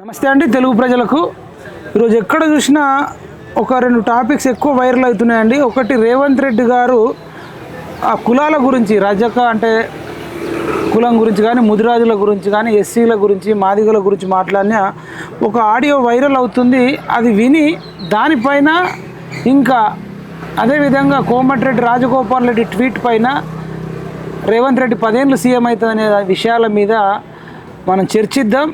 నమస్తే అండి తెలుగు ప్రజలకు. ఈరోజు ఎక్కడ చూసినా ఒక రెండు టాపిక్స్ ఎక్కువ వైరల్ అవుతున్నాయండి. ఒకటి రేవంత్ రెడ్డి గారు ఆ కులాల గురించి రజక అంటే కులం గురించి కానీ ముదిరాజుల గురించి కానీ ఎస్సీల గురించి మాదిగల గురించి మాట్లాడిన ఒక ఆడియో వైరల్ అవుతుంది. అది విని దానిపైన ఇంకా అదేవిధంగా కోమటిరెడ్డి రాజగోపాల్ రెడ్డి ట్వీట్ పైన రేవంత్ రెడ్డి పదేళ్ళు సీఎం అవుతుంది అనే విషయాల మీద మనం చర్చిద్దాం.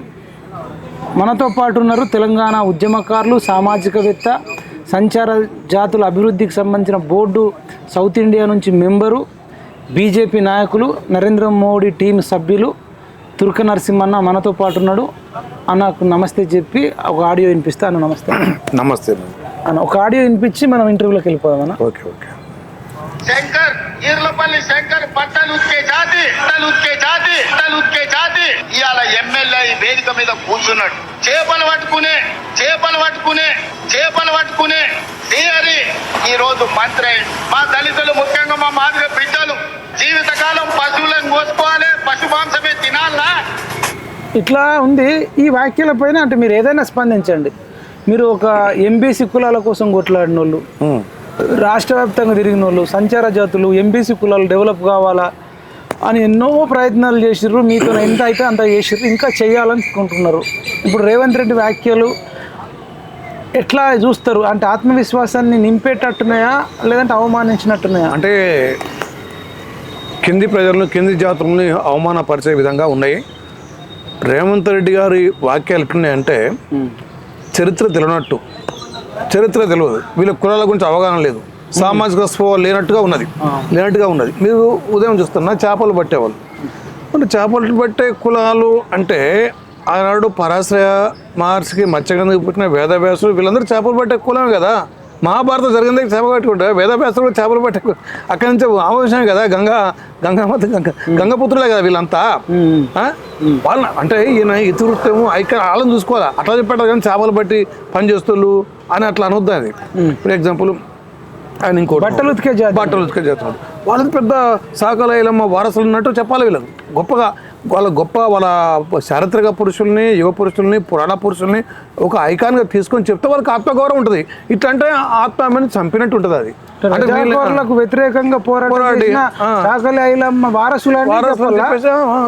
మనతో పాటు ఉన్నారు తెలంగాణ ఉద్యమకారులు సామాజికవేత్త సంచార జాతుల అభివృద్ధికి సంబంధించిన బోర్డు సౌత్ ఇండియా నుంచి మెంబరు బీజేపీ నాయకులు నరేంద్ర మోడీ టీం సభ్యులు తుర్క నరసింహన్న మనతో పాటు ఉన్నాడు. అన్నకు నమస్తే చెప్పి ఒక ఆడియో వినిపిస్తే. అన్న నమస్తే. నమస్తే. అన్న ఒక ఆడియో వినిపించి మనం ఇంటర్వ్యూలోకి వెళ్ళిపోదాం అన్న. Okay okay. శంకర్ ఈర్లపల్లి శంకర్ బట్టలు ఉతికే జాతి బట్టలు ఉతికే జాతి బట్టలు ఉతికే జాతి. ఇవాళ ఎమ్మెల్యే ఈ వేదిక మీద కూర్చున్నాడు. చేపలు పట్టుకునే చేపలు పట్టుకునే చేపలు పట్టుకునే శ్రీహరి ఈ రోజు మంత్రి మా దళితులు ముఖ్యంగా మా మాదిగ బిడ్డలు జీవితకాలం పశువులను కోసుకోవాలి పశు మాంసమే తినాలా? ఇట్లా ఉంది. ఈ వ్యాఖ్యల పైన అంటే మీరు ఏదైనా స్పందించండి. మీరు ఒక ఎంబీసీ కులాల కోసం కొట్లాడిన వాళ్ళు రాష్ట్ర వ్యాప్తంగా తిరిగిన వాళ్ళు సంచార జాతులు ఎంబీసీ కులాలు డెవలప్ కావాలా అని ఎన్నో ప్రయత్నాలు చేసిర్రు. మీతో ఎంత అయితే అంత చేసిర్రు. ఇంకా చేయాలనుకుంటున్నారు. ఇప్పుడు రేవంత్ రెడ్డి వ్యాఖ్యలు ఎట్లా చూస్తారు? అంటే ఆత్మవిశ్వాసాన్ని నింపేటట్టున్నాయా? లేదంటే అవమానించినట్టున్నాయా? అంటే కింది ప్రజలను కింది జాతులని అవమానపరిచే విధంగా ఉన్నాయి. రేవంత్ రెడ్డి గారి వాక్యాలు ఎట్లున్నాయంటే చరిత్ర తెలియనట్టు. చరిత్ర తెలియదు. వీళ్ళ కులాల గురించి అవగాహన లేదు. సామాజిక స్పృహ లేనట్టుగా ఉన్నది. లేనట్టుగా ఉన్నది. మీరు ఉదయం చూస్తున్నా చేపలు పట్టేవాళ్ళు. అంటే చేపలు పట్టే కులాలు అంటే ఆనాడు పరాశ్రయ మహర్షికి మత్స్యగంధకి పుట్టిన వేదవ్యాసులు వీళ్ళందరూ చేపలు పట్టే కులమే కదా. మహాభారతం జరిగింది చేపలు పట్టుకుంటే వేదవ్యాసులు కూడా చేపలు పట్టే అక్కడి నుంచి ఆవేశమే కదా. గంగా గంగామాత గంగ గంగపుత్రులే కదా వీళ్ళంతా? వాళ్ళ అంటే ఈయన ఇతివృత్తము ఐక వాళ్ళని చూసుకోవాలా? అట్లా చెప్పాడు కానీ చేపలు పట్టి పని చేస్తుళ్ళు. అని అట్లా అనొద్దు అది. ఫర్ ఎగ్జాంపుల్ ఆయన ఇంకోటి బట్టలు ఉతికే. బట్టలు ఉతికే చేస్తున్నాడు వాళ్ళది పెద్ద సాకలైలమ్మ వారసులు ఉన్నట్టు చెప్పాలి వీళ్ళకి. గొప్పగా వాళ్ళ గొప్ప వాళ్ళ చారిత్రక పురుషుల్ని యువ పురుషుల్ని పురాణ పురుషుల్ని ఒక ఐకాన్గా తీసుకొని చెప్తే వాళ్ళకి ఆత్మగౌరవం ఉంటుంది. ఇట్లా అంటే ఆత్మని చంపినట్టు ఉంటుంది అది. అంటే వీళ్ళ- వ్యతిరేకంగా పోరాడి,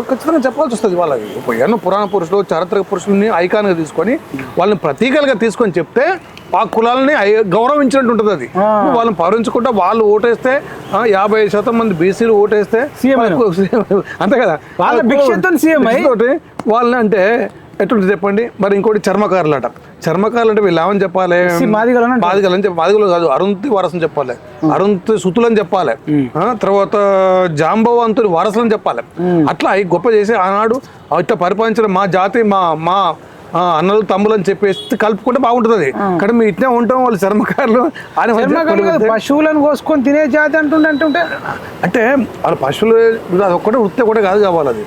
ఖచ్చితంగా చెప్పాల్సి వస్తుంది వాళ్ళకి. ఎన్నో పురాణ పురుషులు చారిత్రక పురుషుల్ని ఐకాన్గా తీసుకొని వాళ్ళని ప్రతీకలుగా తీసుకొని చెప్తే ఆ కులాలని గౌరవించినట్టు ఉంటుంది అది. వాళ్ళని పౌరించుకుంటే వాళ్ళు ఓటేస్తే యాభై శాతం మంది బీసీలు ఓటేస్తే సీఎం అంతే కదా. వాళ్ళ భిక్షతో సీఎం వాళ్ళని అంటే ఎటువంటి చెప్పండి? మరి ఇంకోటి చర్మకారులు అట చర్మకారులు అంటే వీళ్ళు ఏమని చెప్పాలి. మాదిగలు అని చెప్పి మాదిగలు కాదు అరుంధతి వారసుని చెప్పాలి. అరుంధతి సుతులు అని చెప్పాలి. తర్వాత జాంబవంతుని వారసులు అని చెప్పాలి అట్లా గొప్ప చేసి ఆనాడు ఇట్లా పరిపాలించిన మా జాతి మా మా అన్నలు తమ్ములు అని చెప్పేసి కలుపుకుంటే బాగుంటుంది కానీ మేము ఇట్నే ఉంటాం వాళ్ళు చర్మకారులు. అని పశువులను కోసుకొని తినే జాతి అంటుండే అంటుంటే అంటే వాళ్ళ పశువులు అది ఒక్కటే వృత్తి కూడా కాదు కావాలి అది.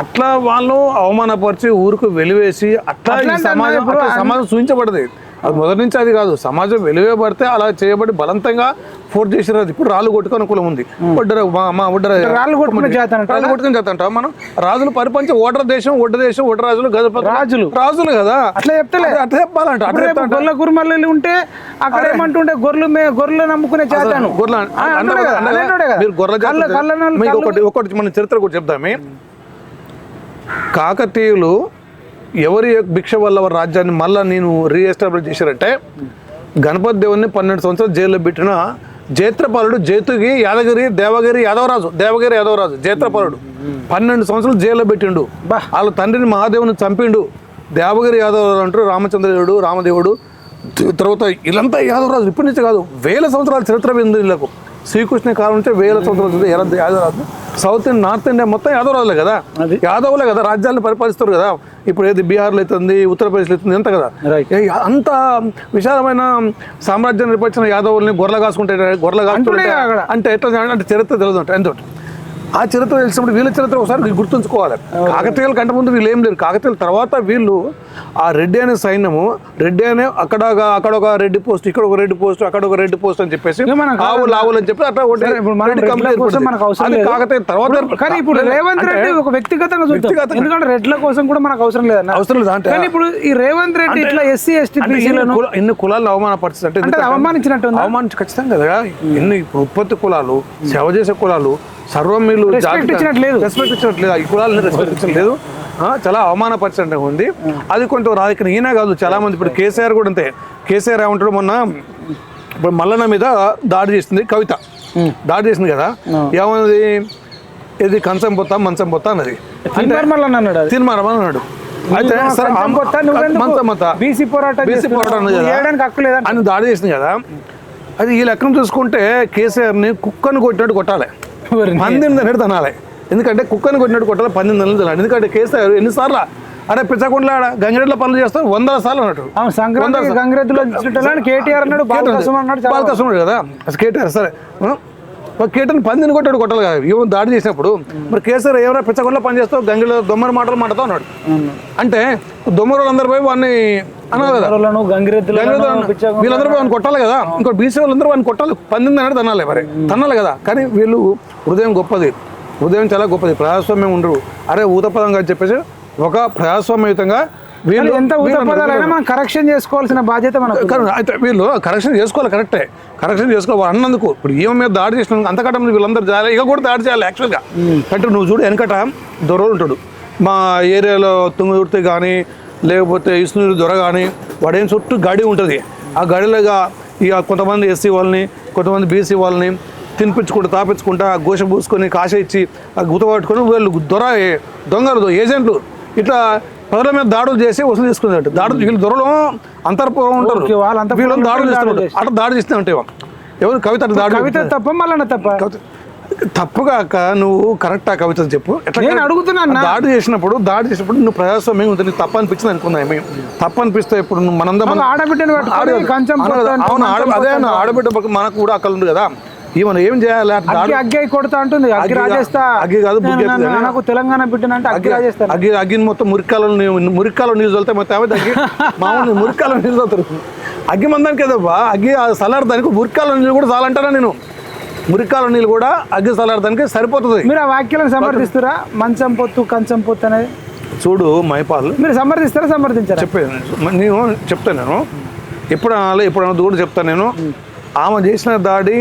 అట్లా వాళ్ళు అవమానపరిచి ఊరుకు వెలివేసి అట్లా సమాజం సమాజం సూచించబడదు. అది మొదటి నుంచి అది కాదు సమాజం వెలివేయబడితే అలా చేయబడి బలవంతంగా ఫోర్స్ చేసిన అది. ఇప్పుడు రాళ్ళు కొట్టుకొని కులం ఉంది. ఒడ్డర మా ఒడ్డర రాళ్ళు కొట్టుకునే? రాళ్ళు కొట్టుకుని అంటాం మనం రాజులు పరిపంచ ఓటర్ దేశం ఒడ్డ దేశం ఒడ్డ రాజులు గజపతి రాజులు. రాజులు కదా. అట్లా చెప్తలే. అట్లా- చెప్పాలంట అట్లా. గొర్రెల కురుమల్లి ఉంటే అక్కడ ఏమంటుండే? గొర్రెలు గొర్రెలు నమ్ముకునే కదా. మీరు గొర్రెల ఒకటి ఒకటి మన చరిత్ర కూడా చెప్దామే. కాకతీయులు ఎవరి భిక్ష వల్ల వారి రాజ్యాన్ని మళ్ళా నేను రీఎస్టాబ్లిష్ చేశారంటే గణపతి దేవుని పన్నెండు సంవత్సరాలు జైల్లో పెట్టిన జైత్రపాలుడు జైతుకి యాదగిరి దేవగిరి యాదవరాజు దేవగిరి యాదవరాజు జైత్రపాలుడు పన్నెండు సంవత్సరాలు జైల్లో పెట్టిండు. బా. వాళ్ళ తండ్రిని మహాదేవుని చంపిండు. దేవగిరి యాదవరాజు అంటారు రామచంద్రదేవుడు రామదేవుడు తర్వాత వీళ్ళంతా యాదవరాజు ఇప్పటి నుంచి కాదు వేల సంవత్సరాల చరిత్ర వీళ్ళకు. శ్రీకృష్ణ కాలం నుంచి వేల సంవత్సరాలు ఉంది యాద- యాదవరాజు? సౌత్ ఇండియా నార్త్ ఇండియా మొత్తం యాదవరాజులే కదా? అది. యాదవులే కదా రాజ్యాలను పరిపాలిస్తారు కదా? ఇప్పుడు ఏది బీహార్లో అవుతుంది ఉత్తరప్రదేశ్లో అవుతుంది ఎంత కదా? అంత విశాలమైన సామ్రాజ్యాన్ని నిర్వహించిన యాదవుల్ని గొర్రెలు కాసుకుంటే గొర్రెలు కాసుకుంటే. అంటే ఎట్లా అంటే చరిత్ర తెలియదు అంటే. ఎంత ఆ చరిత్ర తెలిసినప్పుడు వీళ్ళ చరిత్ర ఒకసారి గుర్తుంచుకోవాలి కాకతీయుల కంటే ముందు వీళ్ళు ఏం లేరు కాకతీయుల తర్వాత వీళ్ళు ఆ రెడ్డి అనే సైన్యము రెడ్డి అనే అక్కడ అక్కడ ఒక రెడ్డి పోస్ట్ ఇక్కడ ఒక రెడ్డి పోస్ట్ అక్కడ ఒక రెడ్డి పోస్ట్ అని చెప్పేసి ఆవులు ఆవులు అని చెప్పి అట్లా ఒకటి సరే, ఇప్పుడు మనం రెడ్డి రెడ్ల కంపెనీ కోసం ఏర్పడింది. మనకు అవసరం అది లేదు. కాకతీయ తర్వాత కానీ ఇప్పుడు రేవంత్ రెడ్డి ఒక వ్యక్తిగతంగా చూద్దాం వ్యక్తిగతంగా. ఎందుకంటే రెడ్ల కోసం కూడా మనకు అవసరం లేదన్న అవసరం లేదు అంటే ఇప్పుడు ఈ రేవంత్ రెడ్డి ఇట్లా ఎస్సీ ఎస్టీ అంటే బీసీలను ఇన్ని ఇన్ని కులాలను అవమానపరిచింది అంటే అవమానించినట్టు ఉందా? అవమానించి ఖచ్చితంగా కదా ఎన్ని ఇప్పుడు ఉత్పత్తి కులాలు సేవ చేసే కులాలు సర్వం వీళ్ళు Respect జాగ్రత్త- ఇచ్చినట్టు లేదు. రెస్పెక్ట్ ఇచ్చినట్టు లేదు. ఈ కులాలని రెస్పెక్ట్ ఇచ్చట్లేదు ఆ, చాలా అవమానపరిచినట్టు ఉంది. అది కొంత రాజకీయ ఈయన కాదు. చాలా మంది ఇప్పుడు కేసీఆర్ కూడా అంతే. కేసీఆర్ ఏమంటాడు మొన్న ఇప్పుడు మల్లన్న మీద దాడి చేసింది కవిత. దాడి చేసింది కదా. ఏమన్నది? ఇది కంచం పోతా మంచం పోతా అన్నది. తీర్మానం అని అన్నాడు అయితే కంచం బీసీ పోరాటం బీసీ? పోరాటం. అని దాడి చేసింది కదా. అది ఈ లెక్కను చూసుకుంటే కేసీఆర్ని కుక్కను కొట్టినట్టు కొట్టాలి. పందిని తినట్టు తినాలి. ఎందుకంటే కుక్కను కొట్టినట్టు కొట్టాలి పందిని తినట్టు తినాలి. ఎందుకంటే కేసీఆర్ ఎన్నిసార్లు అరే పిచ్చకుండా గంగిరెడ్ల పనులు చేస్తారు వందల సార్లు అన్నట్టు. అవును, సంక్రాంతికి గంగిరెద్దులో కేటీఆర్ అన్నాడు బాలకృష్ణ అన్నాడు చాలా బాలకృష్ణ ఉన్నాడు కదా? కేటీఆర్ సరే. కేటీఆర్ పందిని కొట్టాడు కొట్టాలి కదా. ఏమో దాడి చేసినప్పుడు మరి కేసీఆర్ ఎవరైనా పిచ్చకుండా పని చేస్తావు గంగిలో దొమ్మరి మాటలు మాటతో అన్నాడు. అంటే దొమ్మరులు అందరు పోయి వాడిని అన్నారు కదా. వీళ్ళందరూ వాడిని కొట్టాలి కదా. ఇంకో బీసీ వాళ్ళందరూ వాడిని కొట్టాలి. పందింది అన్నాడు తనాలి మరి. తనాలి కదా. కానీ వీళ్ళు హృదయం గొప్పది. హృదయం చాలా గొప్పది. ప్రజాస్వామ్యం ఉండరు. అరే ఊతపదం అని చెప్పేసి ఒక ప్రజాస్వామ్యయుతంగా వీళ్ళు ఎంత ఊత వీళ్ళు పదాలైనా మనం కరెక్షన్ చేసుకోవాల్సిన బాధ్యత మనకు. అయితే వీళ్ళు కరెక్షన్ చేసుకోవాలి కరెక్టే కరెక్షన్ చేసుకోవాలి అన్నందుకు. ఇప్పుడు ఈమె మీద దాడి చేసిన అంతకట వీళ్ళందరూ చేయాలి ఇక కూడా దాడి చేయాలి యాక్చువల్గా అంటే నువ్వు చూడు వెనకట దొరలు ఉంటాడు. మా ఏరియాలో తుంగదుర్తి కానీ లేకపోతే ఇసునూరు దొర కానీ వాడేం చుట్టూ గడి ఉంటుంది. ఆ గడిలోగా ఇక కొంతమంది ఎస్సీ వాళ్ళని కొంతమంది బీసీ వాళ్ళని తినిపించుకుంటూ తాపించుకుంటా గోష పూసుకొని కాశ ఇచ్చి ఆ గుత పట్టుకొని వీళ్ళు దొర దొంగలు ఏజెంట్లు. ఇట్లా ప్రజల మీద దాడులు చేసి వసూలు చేసుకున్నట్టు. దాడులు వీళ్ళు దొరలు అంతర్పురం ఉంటారు. వాళ్ళు వీళ్ళని దాడులు చేస్తున్నారు అట్లా దాడి చేస్తూ ఉంటాయి ఎవరు కవిత దాడి కవిత తప్ప మళ్ళీ తప్ప. తప్పుగాక నువ్వు కరెక్ట్ ఆ కవిత చెప్పు నేను correct? అడుగుతున్నా అన్న. దాడి చేసినప్పుడు దాడి చేసినప్పుడు నువ్వు ప్రజాస్వామ్యం ఉంది నీకు తప్పు అనిపించింది అనుకుందా మేము తప్పు అనిపిస్తే ఇప్పుడు మనందరం మళ్ళీ ఆడబిడ్డని పట్టుకొని ఆడ- కంచం అవును. ఆడబిడ్డ మనకు కూడా అక్కలు ఉంది కదా. ఈవెన్ ఏం చేయాలి? అగ్గి దాడి- అగ్గి కొడతా అంటుంది అగ్గి రాజేస్తా. అగ్గి కాదు. నాకు తెలంగాణ బిడ్డనంటే అగ్గి రాజేస్తాను. అగ్గి అగ్గిని మొత్తం మురికాలలో మురికాలో నీళ్ళు చల్లితే మొత్తం ఏమైతే అగ్గి మామూలు మురికాలో నీళ్ళు చల్లుతారు. అగ్గి మందానికి కదబ్బా అగ్గి సలాడదానికి మురికాల నీళ్ళు కూడా చాలంటారా నేను? మురికాల నీళ్ళు కూడా అగ్గి సలాడదానికి సరిపోతుంది. మీరు ఆ వాక్యాలను సమర్థిస్తారా? మంచం పొత్తు కంచం పొత్తు అనేది? చూడు మైపాల్. మీరు సమర్థిస్తారా సమర్థించారా? చెప్పేది నేను చెప్తాను నేను. ఎప్పుడు అనాలి ఎప్పుడు అనొద్దు కూడా చెప్తాను నేను ఆమె చేసిన దాడిని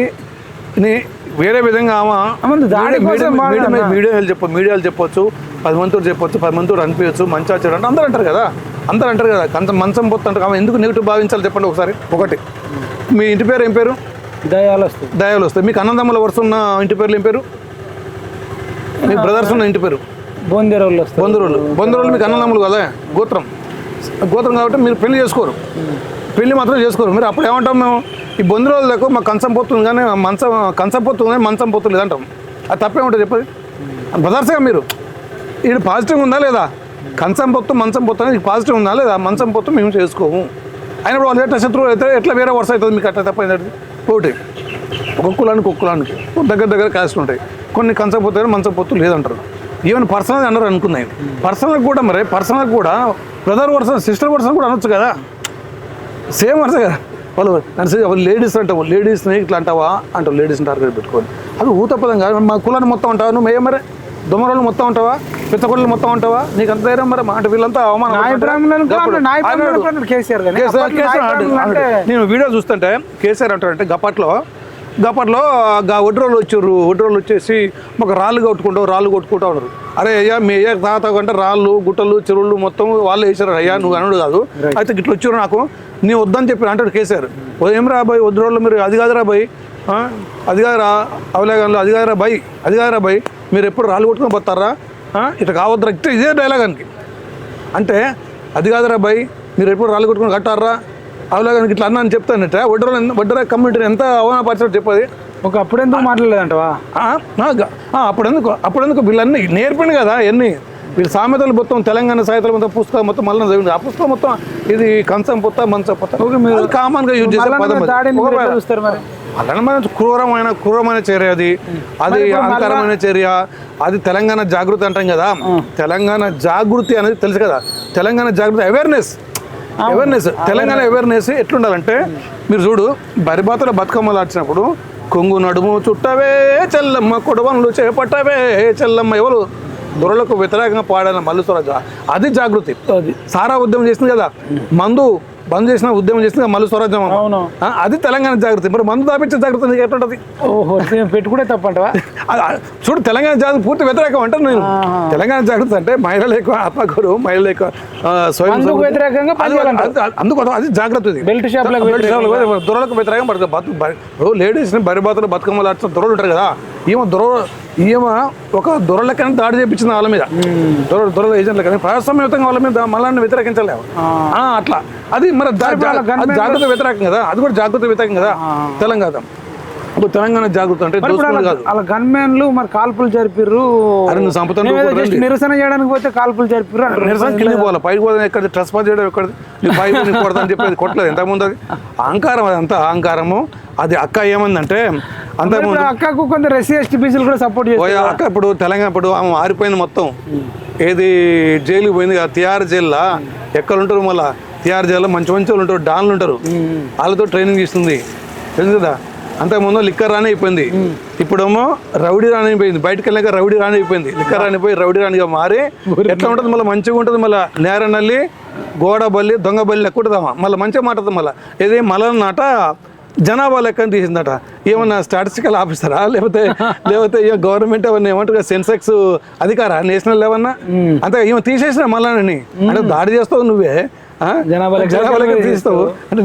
వేరే విధంగా. మీడియాలు చెప్ప మీడియాలు చెప్పొచ్చు పది మందితో చెప్పొచ్చు పది మందితో అనిపించచ్చు మంచి ఆచారం అంటే అందరూ అంటారు కదా. అందరూ అంటారు కదా కొంత మంచం పొత్తు అంటారు. ఆమె ఎందుకు నెగిటివ్ భావించాలి చెప్పండి ఒకసారి. ఒకటి. మీ ఇంటి పేరు ఏం పేరు? దయాలు వస్తాయి దయాలు వస్తాయి మీకు అన్నదమ్ముల వరుస ఉన్న ఇంటి పేర్లు ఏం పేరు? మీ బ్రదర్స్ ఉన్న ఇంటి పేరు? బొందెరోళ్ళు బంధువులు బంధువులు మీకు అన్నదమ్ములు కదా గోత్రం. గోత్రం కాబట్టి మీరు పెళ్ళి చేసుకోరు. పెళ్ళి మాత్రం చేసుకోరు. మీరు అప్పుడు ఏమంటాం మేము? ఈ బంధువుల దగ్గర మా కంచం పోతుంది కానీ మంచం కంచం పోతుంది కానీ మంచం పోతుంది లేదంటాం అది తప్పే ఉంటుంది చెప్పది బ్రదర్స్గా మీరు? ఇది పాజిటివ్ ఉందా లేదా? కంచం పొత్తు మంచం పొత్తు అనేది పాజిటివ్ ఉందా లేదా? మంచం పొత్తు మేము చేసుకోము. అయినప్పుడు వాళ్ళు ఎట్లా శత్రువు అయితే ఎట్లా వేరే వరుస అవుతుంది మీకు అట్లా తప్పైంది ఒకటి ఒక కులానికి ఒక కులానికి దగ్గర దగ్గర కాస్ట్ ఉంటాయి. కొన్ని కంచం పొత్తు మంచం పొత్తు లేదంటారు. ఈవెన్ పర్సనల్ అన్నారు అనుకున్నాయి. పర్సనల్ కూడా మరి పర్సనల్ కూడా బ్రదర్ వర్స సిస్టర్ వర్సన్ కూడా అనొచ్చు కదా. సేమ్ వరుస కదా. వాళ్ళు నన్ను లేడీస్ అంటావు లేడీస్ని ఇట్లా అంటావా? అంటావు. లేడీస్ని టార్గెట్ పెట్టుకొని. అది ఊతపదం కాదు మా కులాన్ని మొత్తం ఉంటావా నువ్వు ఏ మరి? దొమ్మరోళ్ళు మొత్తం ఉంటావా పిత్తకొళ్ళు మొత్తం ఉంటావా నీకు అంత ధైర్యం మరి? అంటే వీళ్ళంతా అవమానం నేను వీడియో చూస్తుంటే కేసీఆర్ అంటాడంటే గప్పట్లో గప్పట్లో గా ఒడ్రోళ్ళు వచ్చారు. ఒడ్రోళ్ళు వచ్చేసి మాకు రాళ్ళు కొట్టుకుంటావు రాళ్ళు కొట్టుకుంటా ఉన్నారు. అరే అయ్యా మీ అయ్యా తాత కంటే రాళ్ళు గుట్టలు చెరువులు మొత్తం వాళ్ళు వేసారు అయ్యా నువ్వు అనుడు కాదు. అయితే ఇట్లా వచ్చారు నాకు. నీ వద్దని చెప్పి అంటాడు కేసీఆర్. "ఓ ఏం రా బాయ్? వద్రోళ్ళు మీరు అది కాదురా బాయ్? అది కాదురా అవలేగంలో అది కాదురా బాయ్. అది కాదురా బాయ్. మీరు ఎప్పుడు రాళ్ళు కొట్టుకొని పోతారా? ఇట్లా కావద్దురా. ఇట్లా ఇదే డైలాగ్ అనికి అంటే అది కాదురా బాయ్. మీరు ఎప్పుడు రాళ్ళు కొట్టుకుని కట్టారా? అవలాగా ఇట్లా అన్నా అని చెప్తానట వడ్డర వడ్డర కమ్యూనిటీని ఎంత అవమానపరిచారు చెప్పది ఒక అప్పుడు ఎందుకు మాట్లాడలేదంటవా అప్పుడెందుకు? అప్పుడెందుకు? వీళ్ళన్నీ నేర్పిండు కదా ఎన్ని వీళ్ళు సామెతలు మొత్తం తెలంగాణ సాహిత్యాలు మొత్తం పుస్తకం మొత్తం మళ్ళీ చదివింది ఆ పుస్తకం మొత్తం ఇది కంచం పొత్త మంచం పొత్త. కామన్గా యూజ్ చేసే పదం అలానే మన క్రూరమైన క్రూరమైన చర్య అది. అది అహంకారమైన చర్య. అది తెలంగాణ జాగృతి అంటాం కదా. తెలంగాణ జాగృతి అనేది తెలుసు కదా. Telangana Jagruthi awareness awareness Telangana awareness ఎట్లుండాలంటే మీరు చూడు బరిబాతల బతుకమ్మలు ఆడిచినప్పుడు కొంగు నడుము చుట్టవే చెల్లమ్మ కొడవన్లు చేపట్టవే చెల్లమ్మ ఎవరు? దొరలకు వ్యతిరేకంగా పాడిన మల్లు స్వరాజ్ అది జాగృతి. సారా ఉద్యమం చేసింది కదా మందు బంద్ చేసిన ఉద్యమం కదా మల్లు స్వరాజ్యం అది తెలంగాణ జాగృతి. మరి మందు దాపించే జాగృతి నీకు ఎట్లుంటది? ఓహో పెట్టుకుంటే తప్పంటవా? చూడు తెలంగాణ జాగృతి పూర్తి వ్యతిరేకం అంటే నేను. తెలంగాణ జాగృతి అంటే మహిళలు ఎక్కువ ఆత్మకూరు మహిళలు ఎక్కువ స్వయం అందుకోసం అది జాగ్రత్త బెల్ట్ షాపులకు దొరలకు వ్యతిరేకం పడుతుంది లేడీస్ బరిబాతులు బతుకమ్మలు దొరలు ఉంటారు కదా ఈమె దొర ఈమె ఒక దొరలకని దాడి చేయించింది వాళ్ళ మీద. దొర దొరల ఏజెంట్ల కానీ. ప్రజాస్వామ్యతంగా వాళ్ళ మీద మళ్ళీ వ్యతిరేకించలేము. అట్లా. అది మరి జాగ్రత్త వ్యతిరేకం కదా. అది కూడా జాగ్రత్త వ్యతిరేకం కదా తెలంగాణ. తెలంగాణ జాగృతి అంటే అలా గన్మెన్లు మరి కాల్పులు జరిపిర్రు. నిరసన చేయడానికి పోతే కాల్పులు జరిపిర్రు. నిరసన కింద పోవాలి? పైకి పోతే ఎక్కడ ట్రస్ పాస్ చేయడం ఎక్కడ నీ పై నీ కొడతా అని చెప్పేది కొట్టలేదు. ఎంతకుముందు అది? అహంకారం అది అంతా అహంకారము. అది అక్క ఏమందంటే అంతకుముందు ఇప్పుడు అక్కకు కొందరు ఎస్సీ ఎస్టీ బీసీలు కూడా సపోర్ట్ చేస్తారు. అక్క ఇప్పుడు తెలంగాణ ఇప్పుడు ఆమె ఆరిపోయింది మొత్తం. ఏది జైలుకి పోయింది తిహార్ జైల్లో? ఎక్కడ ఉంటారు మళ్ళా? తిహార్ జైల్లో మంచి మంచి వాళ్ళు ఉంటారు డాన్లు ఉంటారు. వాళ్ళతో ట్రైనింగ్ ఇస్తుంది తెలుసు కదా? అంతకుముందు లిక్కర్ రాని అయిపోయింది. ఇప్పుడేమో రౌడీ రాని అయిపోయింది. బయటకు వెళ్ళాక రౌడీ రాని అయిపోయింది. లిక్కర్ రాని పోయి రౌడీ రానిగా మారి ఎట్లా ఉంటుంది మళ్ళీ? మంచిగా ఉంటుంది మళ్ళీ? నేర నల్లి గోడ బల్లి దొంగ బల్లి లెక్క ఉంటుందమ్మా. మళ్ళీ మంచిగా మాట్లాడుతుంది మళ్ళీ. ఇది మళ్ళీ నాట జనాభా లెక్కని తీసిందట. ఏమన్నా స్టాటిస్టికల్ ఆఫీసరా లేకపోతే లేకపోతే ఇక గవర్నమెంట్ ఏమన్నా ఏమంటారు? సెన్సెక్స్ అధికారా? నేషనల్ లెవెన్నా అంతే ఈమె తీసేసిన మళ్ళీ అంటే దాడి చేస్తావు నువ్వే. తీస్తావు? అంటే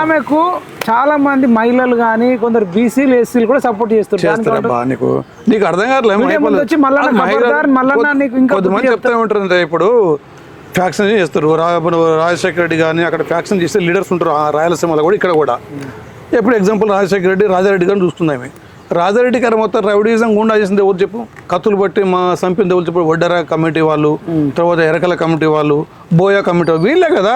ఆమెకు చాలా మంది మహిళలు కానీ కొందరు బీసీలు ఎస్సీలు కూడా సపోర్ట్ చేస్తారబ్బా నీకు. నీకు అర్థం కావట్లేదు నీకు ఇంకా కొంతమంది చెప్తా ఉంటారు ఇప్పుడు ఫ్యాక్షన్ చేస్తారు. రాజశేఖర రెడ్డి కానీ అక్కడ ఫ్యాక్షన్ చేసే లీడర్స్ ఉంటారు. ఆ రాయలసీమలో కూడా ఇక్కడ కూడా. ఇప్పుడు ఎగ్జాంపుల్ రాజశేఖర రెడ్డి రాజారెడ్డి గారిని చూస్తున్నాయి రాజారెడ్డి గారు మొత్తం రౌడీజం గుండా చేసింది ఎవరు చెప్పు? కత్తులు బట్టి మా సంపింది ఎవరు చెప్పు? వడ్డర కమిటీ వాళ్ళు తర్వాత ఎరకల కమిటీ వాళ్ళు బోయా కమిటీ వాళ్ళు వీళ్ళే కదా?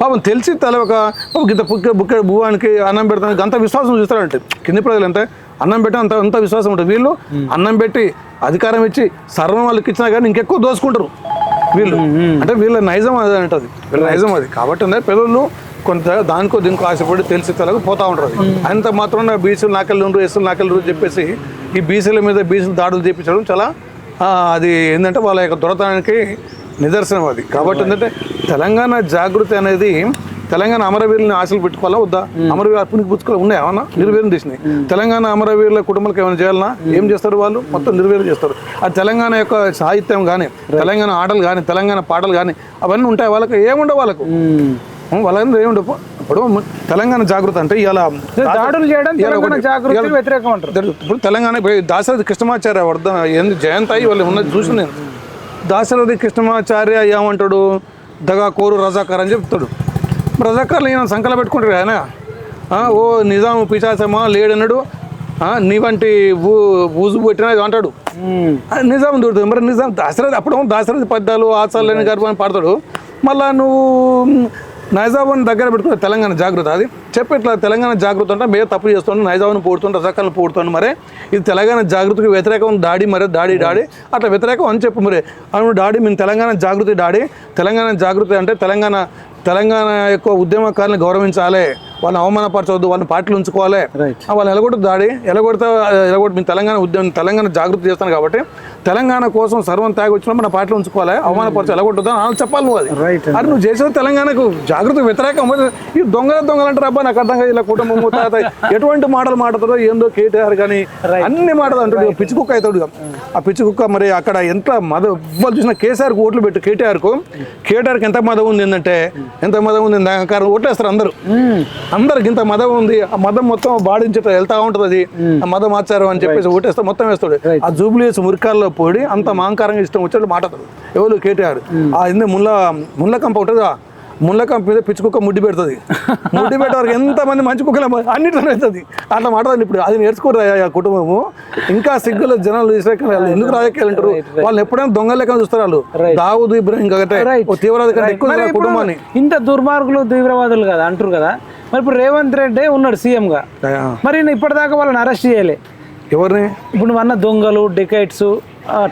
పాపం తెలిసి తల ఒక పాపం గింత బుక్క బుక్క భూవానికి అన్నం పెడతానికి అంత విశ్వాసం చూస్తారంటే. కింది ప్రజలు ఎంత? అన్నం పెట్టి అంత అంత విశ్వాసం ఉంటుంది. వీళ్ళు అన్నం పెట్టి అధికారం ఇచ్చి సర్వం వాళ్ళకి ఇచ్చినా కానీ ఇంకెక్కువ దోసుకుంటారు వీళ్ళు. అంటే వీళ్ళ నైజం అది అంటది. వీళ్ళ నైజం అది. కాబట్టి పిల్లలు కొంత దానికో దీనికో ఆశపడి తెలిసి తెలకు పోతా ఉంటారు. అంత మాత్రం బీసీలు నాకెళ్ళు ఉండరు ఎస్సులు నాకెళ్ళు చెప్పేసి ఈ బీసీల మీద బీసీలు దాడులు చేయించడం చాలా అది ఏంటంటే వాళ్ళ యొక్క దొరతనానికి నిదర్శనం అది. కాబట్టి ఏంటంటే తెలంగాణ జాగృతి అనేది తెలంగాణ అమరవీరులని ఆశలు పెట్టుకోవాలా వద్దా? అమరవీరు అప్పునికి పుచ్చుకోవాలి? ఉన్నాయి ఏమన్నా? నిర్వీర్యం చేసినాయి. తెలంగాణ అమరవీరుల కుటుంబాలకు ఏమైనా చేయాలన్నా ఏం చేస్తారు వాళ్ళు? మొత్తం నిర్వీర్యం చేస్తారు. ఆ తెలంగాణ యొక్క సాహిత్యం కానీ తెలంగాణ ఆటలు కానీ తెలంగాణ పాటలు కానీ అవన్నీ ఉంటాయి వాళ్ళకి? ఏముండవు వాళ్ళకు? వాళ్ళందరూ ఏముండవు ఇప్పుడు తెలంగాణ జాగృతి అంటే ఇలా దాడులు చేయడం తెలంగాణ జాగృతి వ్యతిరేకం అంటారు. ఇప్పుడు తెలంగాణ దాశరథి కృష్ణమాచార్య వర్ధన ఏంది జయంత్ అయ్యి వాళ్ళు ఉన్నది చూసి నేను. దాశరథి కృష్ణమాచార్య ఏమంటాడు? దగా కోరు రజాకార్ అని చెప్తాడు. రజాకార్లు ఈయన సంకల పెట్టుకుంటాడు ఆయన. ఓ నిజాం పిశాచమా లేడన్నాడు నీ వంటి ఊ ఊజు పెట్టినా అంటాడు. నిజాం దూడుతుంది మరి నిజాం దాశరథి అప్పుడు దాశరథి పద్యాలు ఆచారాలని గర్భాన్ని పాడతాడు. మళ్ళా నువ్వు నైజాబాద్ దగ్గర పెట్టుకున్న తెలంగాణ జాగృతి. అది చెప్పేట్లా తెలంగాణ జాగృతి అంటే మేము తప్పు చేస్తుండే నైజాబాన్ పోడుతుండే రజాకాలను పోడుతుండే మరి. ఇది తెలంగాణ జాగృతికి వ్యతిరేకం దాడి మరి దాడి దాడి అట్లా వ్యతిరేకం అని చెప్పు మరి. అవును డాడీ మేము తెలంగాణ జాగృతి డాడీ. తెలంగాణ జాగృతి అంటే తెలంగాణ తెలంగాణ యొక్క ఉద్యమకారులను గౌరవించాలి. వాళ్ళని అవమానపరచవద్దు వాళ్ళని పార్టీలు ఉంచుకోవాలి. వాళ్ళని ఎలగొట్టు దాడి ఎలగొడితే ఎలగొట్టి మేము తెలంగాణ ఉద్యమం తెలంగాణ జాగృతి చేస్తాను కాబట్టి తెలంగాణ కోసం సర్వం తాగి వచ్చినా మన పార్టీలు ఉంచుకోవాలి అవమానపరచు ఎలగొట్టుదా అని చెప్పాలి నువ్వు అది. అది నువ్వు చేసేది తెలంగాణకు జాగృతి వ్యతిరేకం. ఈ దొంగల దొంగలు అంటారు అబ్బా నాకు అర్థం కాదు ఇలా కుటుంబం తాత ఎటువంటి మాటలు మాట్లాడతారో ఏందో కేటీఆర్ కానీ అన్ని మాటలు అంటాడు. పిచ్చి కుక్క అవుతాడు. ఆ పిచ్చి కుక్క మరి అక్కడ ఎంత మద వాళ్ళు చూసిన కేసీఆర్కి ఓట్లు పెట్టు కేటీఆర్కు. కేటీఆర్కి ఎంత మదం ఉంది ఏంటంటే ఎంత మదం ఉంది అహంకారం ఓట్లేస్తారు అందరూ. అందరికి ఇంత మదం ఉంది ఆ మదం మొత్తం బాడించి వెళ్తా ఉంటది. అది ఆ మదం ఆచారం అని చెప్పేసి ఓటేస్తే మొత్తం వేస్తాడు. ఆ జూబ్లీస్ మురికాల్లో పోడి అంత మాంకారంగా ఇష్టం వచ్చినట్టు మాట్లాడతాడు. ఎవరు కేటీఆర్? ఆ ఇందు ముళ్ళ ముళ్ళ కంప ఉంటుందా ముళ్ళ కంప మీద పిచ్చి కుక్క ముడ్డి పెడుతుంది. ముడ్డి పెట్టే వరకు ఎంత మంది మంచి కుక్కలు అన్నిట్లో అవుతుంది అట్లా మాట్లాడాలి ఇప్పుడు. అది నేర్చుకోరు ఆ కుటుంబము. ఇంకా సిగ్గులు జనాలు చూసాక వాళ్ళు ఎందుకు రాజకీయాలు అంటారు? వాళ్ళు ఎప్పుడైనా దొంగ లెక్క చూస్తారు వాళ్ళు దావుదు ఇబ్రాహిం కంటే. ఓ తీవ్రవాది కంటే ఎక్కువ కుటుంబాన్ని. ఇంత దుర్మార్గులు తీవ్రవాదులు కదా అంటారు కదా. మరి ఇప్పుడు రేవంత్ రెడ్డి ఉన్నాడు సీఎంగా. మరి ఇప్పటిదాకా వాళ్ళని అరెస్ట్ చేయలే. ఎవరిని? ఇప్పుడు అన్న దొంగలు డెకైట్స్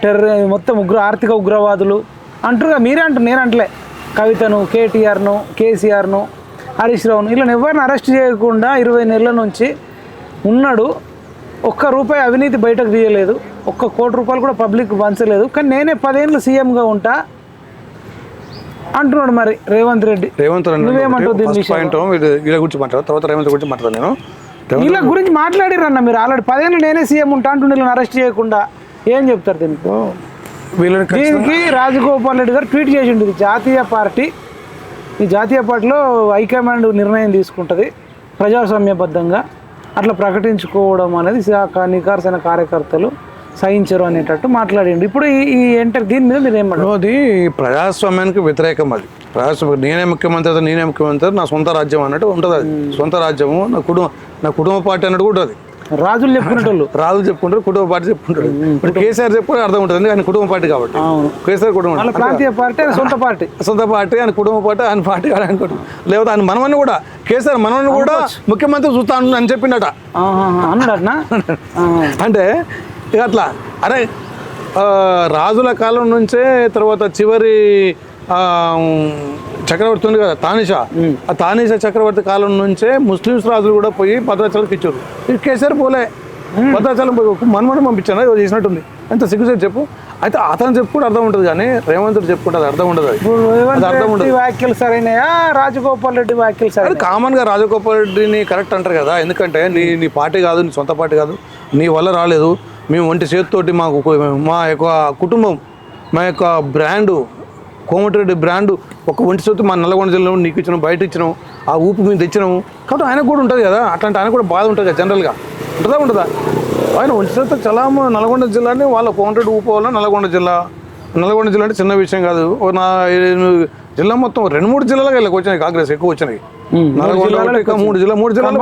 టెర్ర మొత్తం ఉగ్ర ఆర్థిక ఉగ్రవాదులు అంటారుగా మీరే అంటారు నేను అంటలే. కవితను కేటీఆర్ను కేసీఆర్ను హరీష్ రావును ఇలా ఎవరిని అరెస్ట్ చేయకుండా ఇరవై నెలల నుంచి ఉన్నాడు. ఒక్క రూపాయి అవినీతి బయటకు తీయలేదు. ఒక్క కోటి రూపాయలు కూడా పబ్లిక్ పంచలేదు. కానీ నేనే పదేళ్ళు సీఎంగా ఉంటా. అంటున్నాడు మరి రేవంత్ రెడ్డి. రేవంత్ రెడ్డి పాయింట్ వీళ్ళ గురించి మాట్లాడు తర్వాత రేవంత్ గురించి మాట్లాడతాను నేను. వీళ్ళ గురించి మాట్లాడిరన్న మీరు ఆల్రెడీ. పదేళ్ళు నేనే సీఎం ఉంటా అంటుండే వీళ్ళని అరెస్ట్ చేయకుండా. ఏం చెప్తారు దీనికి? దీనికి రాజగోపాల్ రెడ్డి గారు ట్వీట్ చేసిండు ఇది జాతీయ పార్టీ. ఈ జాతీయ పార్టీలో హైకమాండ్ నిర్ణయం తీసుకుంటుంది ప్రజాస్వామ్యబద్ధంగా. అట్లా ప్రకటించుకోవడం అనేది నికార్సైన కార్యకర్తలు సహించరు అనేటట్టు మాట్లాడిండు. ఇప్పుడు ఈ ఎంటర్ దీని మీద మీరు ఏమంటారు అది ప్రజాస్వామ్యానికి వ్యతిరేకం అది. ప్రజాస్వామ్యం నేనే ముఖ్యమంత్రి నేనే ముఖ్యమంత్రి నా సొంత రాజ్యం అన్నట్టు ఉంటుంది అది. సొంత రాజ్యము నా కుటుంబ నా కుటుంబ పార్టీ అన్నట్టు కూడా ఉంటుంది. రాజులు చెప్పుకునేటోళ్ళు. రాజు చెప్పుకుంటారు కుటుంబ పార్టీ చెప్పుకుంటారు. ఇప్పుడు కేసీఆర్ చెప్పుకుంటే అర్థం ఉంటుంది. ఆయన కుటుంబ పార్టీ కాబట్టి. కేసీఆర్ కుటుంబం ప్రాంతీయ పార్టీ ఆయన సొంత పార్టీ. సొంత పార్టీ ఆయన కుటుంబ పార్టీ ఆయన పార్టీ అనుకోండి లేకపోతే ఆయన మనవన్ని కూడా కేసీఆర్ మనవన్ని కూడా ముఖ్యమంత్రి చూస్తాను అని చెప్పిండట. అంటే ఇక అట్లా. అరే రాజుల కాలం నుంచే తర్వాత చివరి చక్రవర్తి ఉంది కదా తానిషా. ఆ తానిషా చక్రవర్తి కాలం నుంచే ముస్లిమ్స్ రాజులు కూడా పోయి భద్రాచలంకి ఇచ్చారు. ఇది కేసీఆర్ పోలే. భద్రాచలం మనమని పంపించాను ఏదో చేసినట్టుంది. ఎంత సిగ్గుసేపు చెప్పు. అయితే అతను చెప్పుకుంటే అర్థం ఉంటుంది కానీ రేవంత్ రెడ్డి చెప్పుకుంటే అది అర్థం ఉండదు అర్థం రెడ్డి వ్యాఖ్యలు సరైనయా? రాజగోపాల్ రెడ్డి వ్యాఖ్యలు సరైన కామన్గా రాజగోపాల్ రెడ్డిని కరెక్ట్ అంటారు కదా. ఎందుకంటే నీ నీ పార్టీ కాదు నీ సొంత పార్టీ కాదు. నీ వల్ల రాలేదు. మేము ఒంటి చేతితోటి మాకు మా యొక్క కుటుంబం మా యొక్క బ్రాండు కోమటిరెడ్డి బ్రాండు ఒక ఒంటి చేతి మా నల్లగొండ జిల్లాలో నీకు ఇచ్చినాం బయట ఇచ్చినాం ఆ ఊపు మేము తెచ్చినాము కాబట్టి ఆయనకు కూడా ఉంటుంది కదా అట్లాంటి ఆయన కూడా బాధ ఉంటుంది కదా జనరల్గా ఉంటుందా ఉంటుందా ఆయన ఒంటి చేత చాలా నల్గొండ జిల్లాని వాళ్ళ కోమటిరెడ్డి ఊపు వల్ల నల్గొండ జిల్లా. నల్గొండ జిల్లా అంటే చిన్న విషయం కాదు. నా జిల్లా మొత్తం రెండు మూడు జిల్లాలకు వీళ్ళకి వచ్చినాయి కాంగ్రెస్ ఎక్కువ వచ్చినాయి. నల్గొండ ఒకటి, మూడు జిల్లా మూడు జిల్లాలు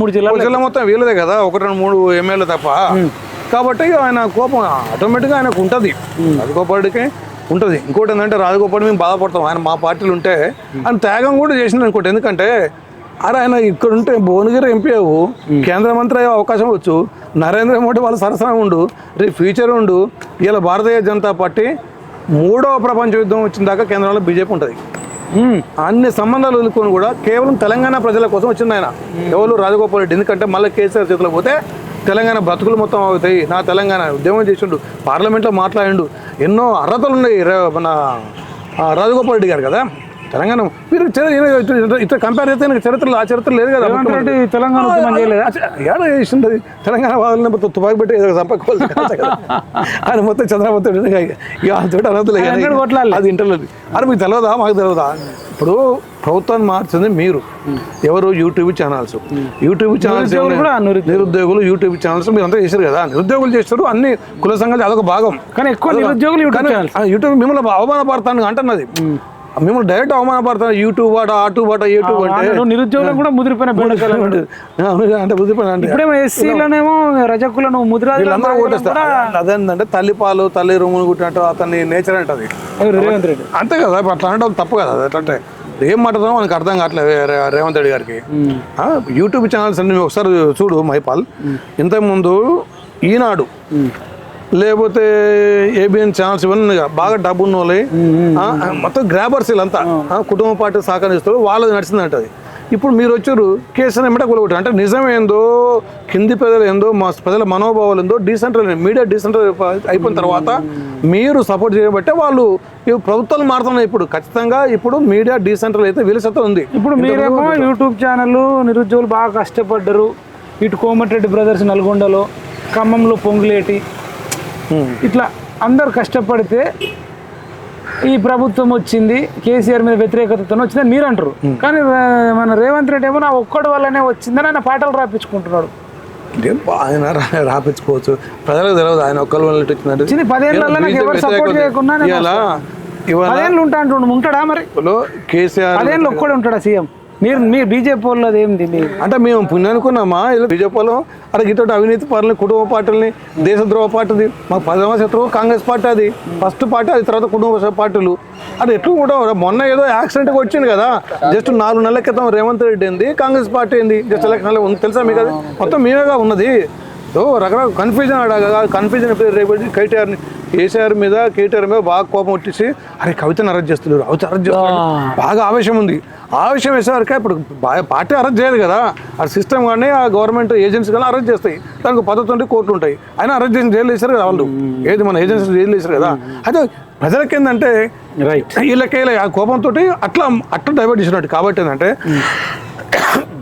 మూడు జిల్లా మొత్తం వీళ్ళదే కదా ఒక రెండు మూడు ఎమ్మెల్యే తప్ప. కాబట్టి ఆయన కోపం ఆటోమేటిక్గా ఆయనకు ఉంటుంది. రాజగోపాలుడికి ఉంటుంది. ఇంకోటి ఏంటంటే రాజగోపాల్ మేము బాధపడతాం. ఆయన మా పార్టీలు ఉంటే ఆయన త్యాగం కూడా చేసింది అనుకోండి. ఎందుకంటే అరే ఆయన ఇక్కడ ఉంటే భువనగిరి ఎంపీ అవ్వు కేంద్ర మంత్రి అయ్యే అవకాశం వచ్చు. నరేంద్ర మోడీ వాళ్ళ సరసన ఉండు రేపు ఫ్యూచర్ ఉండు. ఇలా భారతీయ జనతా పార్టీ మూడవ ప్రపంచ యుద్ధం వచ్చిన దాకా కేంద్రంలో బీజేపీ ఉంటుంది. అన్ని సంబంధాలు వదులుకొని కూడా కేవలం తెలంగాణ ప్రజల కోసం వచ్చింది ఆయన. ఎవరు రాజగోపాల్ రెడ్డి ఎందుకంటే మళ్ళీ కేసీఆర్ చేతిలో పోతే తెలంగాణ బ్రతుకులు మొత్తం అవుతాయి నా తెలంగాణ ఉద్యమం చేసిండు పార్లమెంట్లో మాట్లాడిండు ఎన్నో అర్హతలు ఉన్నాయి మన రాజగోపాల్ రెడ్డి గారు కదా? తెలంగాణ మీరు ఇట్లా- కంపేర్ చేస్తే చరిత్రలో ఆ చరిత్ర లేదు కదా తెలంగాణ ఉద్యమం చేయలేదా? ఏడ చేసింది అది? తెలంగాణ వాళ్ళని మొత్తం తుపాకి పెట్టి ఏదో చంపకపోవాలి ఆయన మొత్తం చంద్రబాబు. అది ఇంటర్లో అరే మీకు తెలియదా మాకు తెలియదా ఇప్పుడు ప్రభుత్వాన్ని మార్చింది మీరు. ఎవరు? యూట్యూబ్ ఛానల్స్ యూట్యూబ్ ఛానల్స్ నిరుద్యోగులు కూడా నిరుద్యోగులు. నిరుద్యోగులు యూట్యూబ్ ఛానల్స్ మీరు అంతా చేశారు కదా. నిరుద్యోగులు చేస్తారు అన్ని కుల సంఘాలు అదొక భాగం. కానీ ఎక్కువ నిరుద్యోగులు యూట్యూబ్ మిమ్మల్ని అవమానపడతాను అంటున్నది. మిమ్మల్ని డైరెక్ట్ అవమానపడతాను యూట్యూబ్ ఆట అటు ఆట యూట్యూబ్ అంటే? వాళ్ళు నిరుద్యోగులకు కూడా ముదిరిపోయిన అంటే అంటే ఇప్పుడేమో ఎస్సీలనేమో రజకులను ముదిరాజులను వీళ్ళందరూ ఓటేస్తారు. అదేంటంటే తల్లి పాలు తల్లి రూములు కుట్టినట్టు అతని నేచర్ అంటది. రేవంత్ రెడ్డి. అంతే కదా అట్లా అనడం తప్పు కదా. ఎట్లంటే ఏం మాట్లాడదాం మనకు అర్థం కావట్లేదు రేవంత్ రెడ్డి గారికి. ఆ, యూట్యూబ్ ఛానల్స్ అన్ని ఒకసారి చూడు మైపాల్ ఇంతకుముందు ఈనాడు లేకపోతే ఏబిఎన్ ఛానల్స్ ఇవన్నీ బాగా డబ్బు ఉన్న వాళ్ళే మొత్తం గ్రాబర్స్ వీళ్ళంతా. కుటుంబ పార్టీ సహకరిస్తారు వాళ్ళది నడిచిందంట అది. ఇప్పుడు మీరు వచ్చారు కేసుని ఎమ్మటే కొలగొట్టారు. అంటే నిజం ఏందో కింది ప్రజలు ఏందో మా ప్రజల మనోభావాలు ఏందో డీసెంట్రల్ మీడియా డీసెంట్రల్ అయిపోయిన తర్వాత మీరు సపోర్ట్ చేయబట్టే వాళ్ళు ప్రభుత్వాలు మారుతున్నాయి ఇప్పుడు. ఖచ్చితంగా ఇప్పుడు మీడియా డీసెంట్రల్ అయితే విలసత ఉంది. ఇప్పుడు మీరేమో యూట్యూబ్ ఛానల్ నిరుద్యోగులు బాగా కష్టపడ్డరు. ఇటు కోమటిరెడ్డి బ్రదర్స్ నల్గొండలో ఖమ్మంలో పొంగులేటి ఇట్లా అందరు కష్టపడితే ఈ ప్రభుత్వం వచ్చింది కేసీఆర్ మీద వ్యతిరేకతతో వచ్చిందని మీరు అంటారు కానీ మన రేవంత్ రెడ్డి ఏమో నా ఒక్కడి వల్లనే వచ్చిందని ఆయన పాటలు రాపించుకుంటున్నాడు. ఆయన రాపించుకోవచ్చు. ప్రజలకు తెలియదు ఆయన ఒక్కరు వల్ల వచ్చిందంటే ఎవరు పదేళ్ళు ఉంటా అంటుండు ఉంటాడా మరి? కేసీఆర్ పదేళ్ళు ఒక్కడే ఉంటాడా సీఎం? మీరు మీరు బీజేపీ వాళ్ళది ఏంది అంటే మేము పుణ్య అనుకున్నామా? ఇలా బీజేపీలో అరే ఇటువంటి అవినీతి పార్టీని కుటుంబ పార్టీలని దేశద్రోహ పార్టీది. మాకు పదవ శత్రువు కాంగ్రెస్ పార్టీ అది. ఫస్ట్ పార్టీ అది తర్వాత కుటుంబ పార్టీలు. అది ఎట్లు కూడా మొన్న ఏదో యాక్సిడెంట్గా వచ్చింది కదా. జస్ట్ నాలుగు నెలల క్రితం రేవంత్ రెడ్డి ఏంది కాంగ్రెస్ పార్టీ ఏంది? జస్ట్ ఎలక్షన్ ఉంది తెలుసా మీకు అది? మొత్తం మేమేగా ఉన్నది. ఓ రకరకాల కన్ఫ్యూజన్ అడగా కన్ఫ్యూజన్ రేపు కేటీఆర్ని కేసీఆర్ మీద కేటీఆర్ మీద బాగా కోపం వచ్చేసి అరే కవితను అరెస్ట్ చేస్తున్నారు కవిత అరెస్ట్ చేస్తున్నారు బాగా ఆవేశం ఉంది. ఆవేశం వేసేవారికి ఇప్పుడు పార్టీ అరెస్ట్ చేయదు కదా. ఆ సిస్టమ్ కానీ ఆ గవర్నమెంట్ ఏజెన్సీ కానీ అరెస్ట్ చేస్తాయి. దానికి పద్ధతి ఉంటే కోర్టు ఉంటాయి. అయినా అరెస్ట్ చేసి జైలు వేశారు కదా వాళ్ళు. ఏది మన ఏజెన్సీ జైలు వేశారు కదా. అయితే ప్రజలకి ఏంటంటే రైట్ వీళ్ళకి ఆ కోపంతో అట్లా అట్లా డైవర్ట్ చేసినట్టు. కాబట్టి ఏంటంటే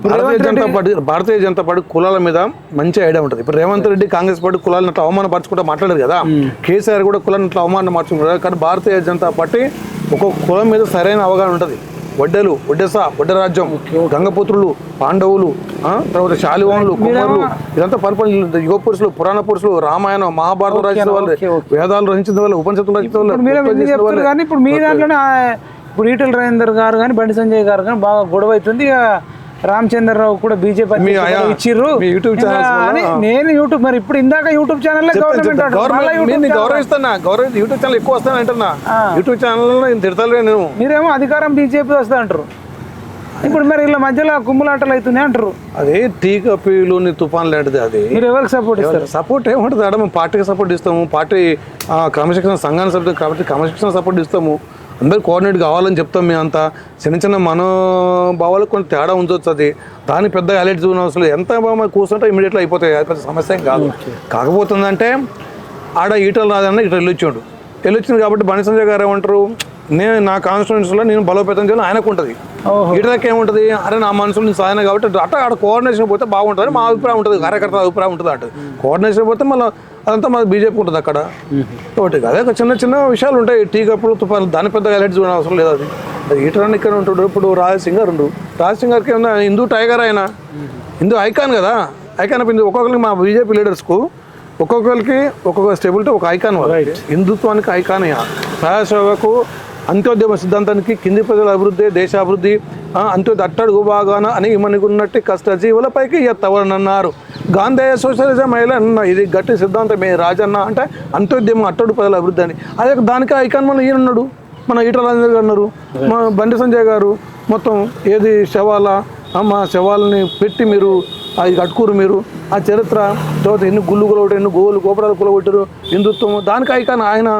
భారతీయ జనతా పార్టీ భారతీయ జనతా పార్టీ కులాల మీద మంచి ఐడియా ఉంటుంది. ఇప్పుడు రేవంత్ రెడ్డి కాంగ్రెస్ పార్టీ కులాలను అట్లా అవమానపరచుకుంటూ మాట్లాడారు కదా. కేసీఆర్ కూడా కులాన్ని అట్లా అవమానపరచుకుంటారు కదా. కానీ భారతీయ జనతా పార్టీ ఒక్కొక్క కులం మీద సరైన అవగాహన ఉంటుంది. వడ్డెలు వడ్డెస వడ్డ రాజ్యం గంగపుత్రులు పాండవులు తర్వాత శాలివానులు కుమారులు ఇదంతా పరిపాలన యుగ పురుషులు పురాణ పురుషులు రామాయణం మహాభారతం రచించిన వాళ్ళు. వేదాలు రచించిన వాళ్ళు ఉపనిషత్తులు రచించిన వాళ్ళు ఇప్పుడు మీ దాంట్లోనే ఇప్పుడు ఈటల రాజేందర్ గారు కానీ బండి సంజయ్ గారు కానీ బాగా గొడవ అవుతుంది. రామచంద్రరావు కూడా బీజేపీ ఇచ్చిర్రు. యూట్యూబ్ అని నేను యూట్యూబ్ మరి ఇప్పుడు ఇందాక యూట్యూబ్ ఛానల్ ఛానల్. గౌరవిస్తున్నా. గౌరవ యూట్యూబ్ ఛానల్ ఎక్కువ వస్తాను అంటున్నా. యూట్యూబ్ ఛానల్ తిడతలే నేను మీరేమో అధికారం బీజేపీ వస్తా అంటారు. ఇప్పుడు మరి ఇలా మధ్యలో కుమ్ములాటలు అవుతున్నాయి అంటారు. అది టీ కప్పీలోని తుఫాన్ లాంటిది అది. మీరు ఎవరికి సపోర్ట్ ఇస్తారు? సపోర్ట్ ఏముంటుంది మేము పార్టీకి సపోర్ట్ ఇస్తాము. పార్టీ ఆ, క్రమశిక్షణ సంఘాన్ని సపోర్ట్ కాబట్టి క్రమశిక్షణ సపోర్ట్ ఇస్తాము. అందరు కోఆర్డినేట్ కావాలని చెప్తాం మేము అంతా. చిన్న చిన్న మనోభావాలకు కొంచెం తేడా ఉంచవచ్చు అది. దాన్ని పెద్దగా హైలైట్ చూసిన అవసరం ఎంత బాగా కూర్చుంటే ఇమీడియట్గా అయిపోతాయి. అది పెద్ద సమస్య కాదు. కాకపోతుందంటే ఆడ ఈటలు రాదన్న ఇట్లా వెళ్ళొచ్చాడు వెళ్ళొచ్చింది కాబట్టి బండి సంజయ్ గారు ఏమంటారు? నేను నా కాన్స్టిట్యూన్సీలో నేను బలోపేతం చేయాలి ఆయనకు ఉంటుంది. ఈటలకి ఏముంటుంది? అరే నా మనసులో నేను సాయన కాబట్టి అట్లా ఆడ కోఆర్డినేషన్ పోతే బాగుంటుంది మా అభిప్రాయం ఉంటుంది. కార్యకర్తల అభిప్రాయం ఉంటుంది అటు. కోఆర్డినేషన్ పోతే మళ్ళీ అదంతా మన బీజేపీ ఉంటుంది అక్కడ. ఒకటి అదే ఒక చిన్న చిన్న విషయాలు ఉంటాయి. టీ కప్పులు తుఫాను దాని పెద్ద హైలైట్ చూడడం అవసరం లేదు అది. ఈటరాన్ని ఇక్కడ ఉంటాడు ఇప్పుడు రాజసింగ్ గారు ఉండు. రాజసింగ్ గారికి ఏమన్నా హిందూ టైగర్ ఆయన? హిందూ ఐకాన్ కదా? ఐకాన్ అయిపోయింది ఒక్కొక్కరికి మా బీజేపీ లీడర్స్కు ఒక్కొక్కరికి ఒక్కొక్క స్టెబిలిటీ ఒక ఐకాన్ హిందుత్వానికి ఐకాన్ ప్రజాసేవకు అంత్యోద్యమ సిద్ధాంతానికి కింది ప్రజల అభివృద్ధి దేశ అభివృద్ధి ఆ, అంత్యోదయ అట్టడుగు బాగాన అని మనకున్నట్టు కష్టజీవులపైకి ఎత్తవనన్నారు గాంధేయ సోషలిజం అన్న ఇది గట్టి సిద్ధాంతమే. రాజన్న అంటే అంత్యోద్యమం అట్టడుగు ప్రజల అభివృద్ధి అని. అదే దానికి ఐకాన్ మన ఈయన ఉన్నాడు మన ఈటల రాజేంద్ర గారు ఉన్నారు మా బండి సంజయ్ గారు మొత్తం ఏది శవాల మా శవాలని పెట్టి మీరు అది కట్టుకురు మీరు. ఆ చరిత్ర తర్వాత ఎన్ని గుళ్ళు కొలవటం ఎన్ని గోవులు గోపురాలు కొలగొట్టారు హిందుత్వం దానికి ఐకాన్ ఆయన.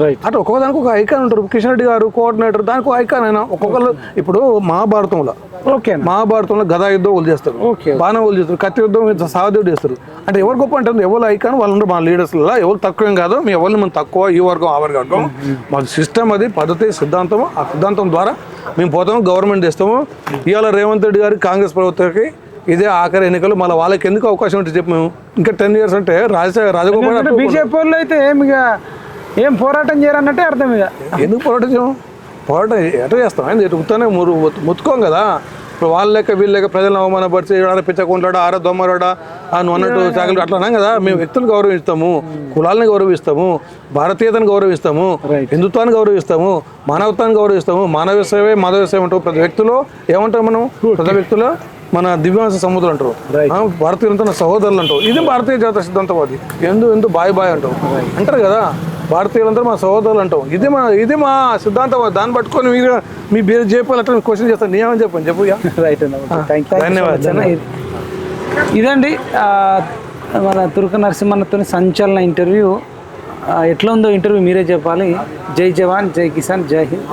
రైట్ అటు ఒక్కొక్క దానికి ఒక ఐకాన్ ఉంటారు. కిషన్ రెడ్డి గారు కోఆర్డినేటర్ దానికి ఒక ఐకాన్ ఆయన ఒక్కొక్కరు ఇప్పుడు మహాభారతంలో ఓకే మహాభారతంలో గదా యుద్ధం వాళ్ళు చేస్తారు. బాణం వాళ్ళు చేస్తారు. కత్తి యుద్ధం సహదేవుడు చేస్తారు. అంటే ఎవరు గొప్ప అంటే ఎవరు ఐకాన్ వాళ్ళు మా లీడర్స్లో ఎవరు తక్కువేం కాదు. మీ ఎవరిని మనం తక్కువ ఈ వర్గం ఆ వర్గం మాకు సిస్టమ్ అది పద్ధతి సిద్ధాంతం ఆ సిద్ధాంతం ద్వారా మేము పోతాము గవర్నమెంట్ చేస్తాము. ఇవాళ రేవంత్ రెడ్డి గారి కాంగ్రెస్ ప్రభుత్వానికి ఇదే ఆఖరి ఎన్నికలు. మళ్ళీ వాళ్ళకి ఎందుకు అవకాశం ఉంటుంది చెప్పు మేము. ఇంకా టెన్ ఇయర్స్ అంటే రాజశేఖర్ రాజగోపాల్ బీజేపీ వాళ్ళు అయితే ఏం పోరాటం చేయరన్నట్టే అర్థం ఇక. ఎందుకు పోరాటం చేయం పోరాటం ఎట్లా చేస్తాం? ఆయన ఎదుగుతానే మురు ముత్తుకోం కదా? ఇప్పుడు వాళ్ళ లెక్క వీళ్ళ లెక్క ప్రజలను అవమానపరిచి పిచ్చకుంటాడా ఆర దొమ్మరాడా నువ్వు అన్నట్టు చాకలి అట్లా అన్నాం కదా? మేము వ్యక్తులను గౌరవిస్తాము కులాలను గౌరవిస్తాము భారతీయతను గౌరవిస్తాము హిందుత్వాన్ని గౌరవిస్తాము మానవత్వాన్ని గౌరవిస్తాము మానవ సేవే మాధవ సేవ అంటాం. ప్రతి వ్యక్తిలో ఏమంటాం మనం? ప్రతి వ్యక్తిలో మన దివ్యాంశ సముద్రం అంటారు. భారతీయులంతా నా సహోదరులు అంటావు ఇది భారతీయ జాత సిద్ధాంతవాది. ఎందు ఎందు బాయ్ బాయ్ అంటావు. అంటారు కదా? భారతీయులందరూ మా సహోదరులు అంటాం ఇది మా ఇది మా సిద్ధాంతం దాన్ని పట్టుకొని మీరు మీ బీర్ చెప్పాలి అట్లా క్వశ్చన్ చేస్తాను నేమని చెప్పండి చెప్పు. రైట్ ధన్యవాదాలు. ఇదండి మన తుర్క నరసింహన్నతో సంచలన ఇంటర్వ్యూ. ఎట్లా ఉందో ఇంటర్వ్యూ మీరే చెప్పాలి. జై జవాన్ జై కిసాన్ జై హింద్.